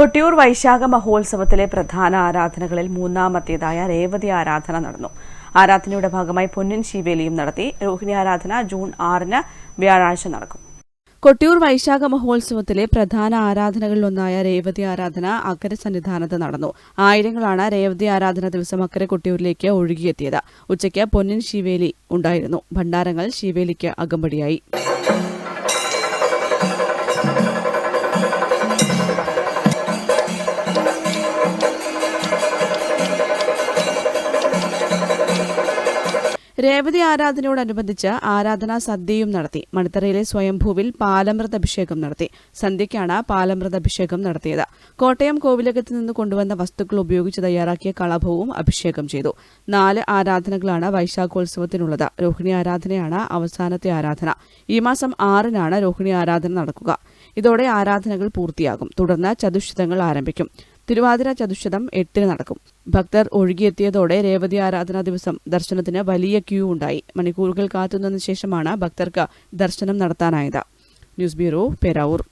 കൊട്ടിയൂർ വൈശാഖ മഹോത്സവത്തിലെ പ്രധാന ആരാധനകളിൽ മൂന്നാമത്തേതായ രേവതി ആരാധന നടന്നു. ആരാധനയുടെ ഭാഗമായി പൊന്നിൻ ശിവേലിയും നടത്തി. രോഹിണി ആരാധന ജൂൺ ആറിന് വ്യാഴാഴ്ച നടക്കും. കൊട്ടിയൂർ വൈശാഖ മഹോത്സവത്തിലെ പ്രധാന ആരാധനകളിലൊന്നായ രേവതി ആരാധന അക്കരെ സന്നിധാനത്ത് നടന്നു. ആയിരങ്ങളാണ് രേവതി ആരാധന ദിവസം അക്കരെ കൊട്ടിയൂരിലേക്ക് ഒഴുകിയെത്തിയത്. ഉച്ചയ്ക്ക് പൊന്നിൻ ശിവേലി ഉണ്ടായിരുന്നു. ഭണ്ഡാരങ്ങൾ ശിവേലിക്ക് അകമ്പടിയായി. രേവതി ആരാധനയോടനുബന്ധിച്ച് ആരാധനാ സദ്യയും നടത്തി. മണിത്തറയിലെ സ്വയംഭൂവിൽ പാലമൃത അഭിഷേകം നടത്തി. സന്ധ്യയ്ക്കാണ് പാലമൃത അഭിഷേകം നടത്തിയത്. കോട്ടയം കോവിലകത്ത് നിന്ന് കൊണ്ടുവന്ന വസ്തുക്കൾ ഉപയോഗിച്ച് തയ്യാറാക്കിയ കളഭവും അഭിഷേകം ചെയ്തു. നാല് ആരാധനകളാണ് വൈശാഖോത്സവത്തിനുള്ളത്. രോഹിണി ആരാധനയാണ് അവസാനത്തെ ആരാധന. ഈ മാസം ആറിനാണ് രോഹിണി ആരാധന നടക്കുക. ഇതോടെ ആരാധനകൾ പൂർത്തിയാകും. തുടർന്ന് ചതുശ്ശതങ്ങൾ ആരംഭിക്കും. തിരുവാതിര ചതുശതം എട്ടിന് നടക്കും. ഭക്തർ ഒഴുകിയെത്തിയതോടെ രേവതി ആരാധനാ ദിവസം ദർശനത്തിന് വലിയ ക്യൂ ഉണ്ടായി. മണിക്കൂറുകൾ കാത്തുനിന്ന ശേഷമാണ് ഭക്തർക്ക് ദർശനം നടത്താനായത്. News bureau Peravoor.